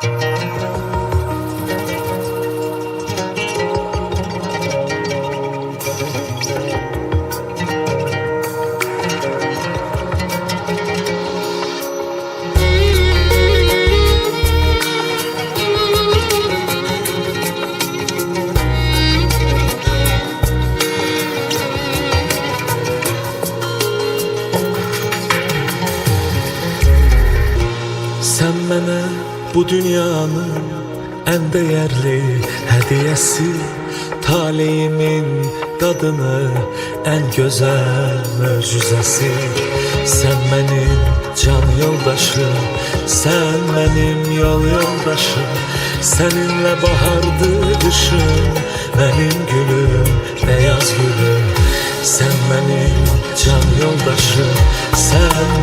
Sen mənə bu dünyanın ən dəyərli hədiyəsi Taleyimin dadını ən gözəl möcüzəsi Sən mənim can yoldaşım, sən mənim yol yoldaşım. Səninlə bahardı qışım,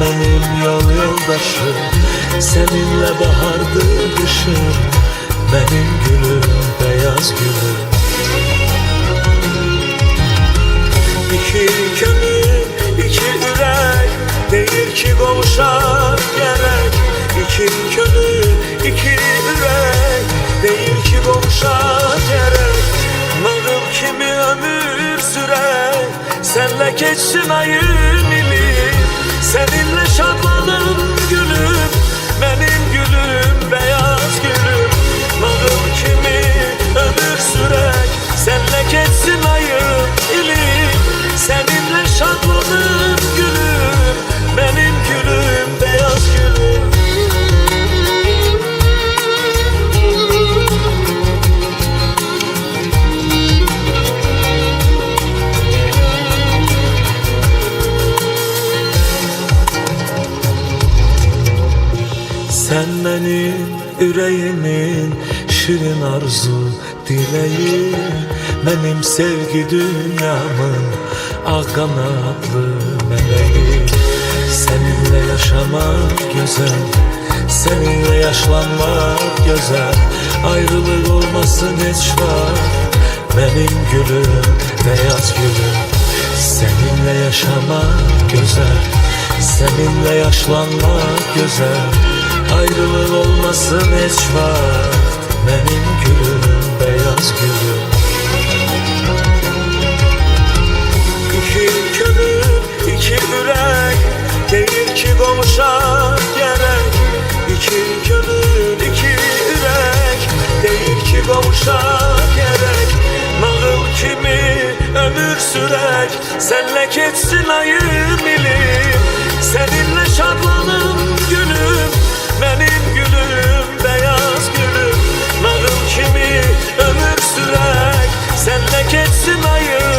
benim yol yoldaşım Seninle bahardı kışım Benim gülüm beyaz gülüm. İki gönül iki ürek Değil ki konuşar gerek. İki gönül iki ürek Değil ki konuşar gerek. Nağıl kimi ömür sürek Senle geçsin ayın Seninle şadlanım Sen benim yüreğimin şirin arzu dileği Benim sevgi dünyamın ak kanatlı meleği Seninle yaşamak güzel Seninle yaşlanmak güzel. Ayrılık olmasın hiç var Benim gülüm beyaz gülüm. Seninle yaşamak güzel Seninle yaşlanmak güzel Ayrılık olmasın hiç vakt Benim gülüm beyaz gülüm. İki gönül iki yürek. Değil ki konuşak gerek. İki gönül iki yürek. Değil ki konuşak gerek. Nağıl kimi ömür sürek. Senle geçsin ayın ilim geçsin ayır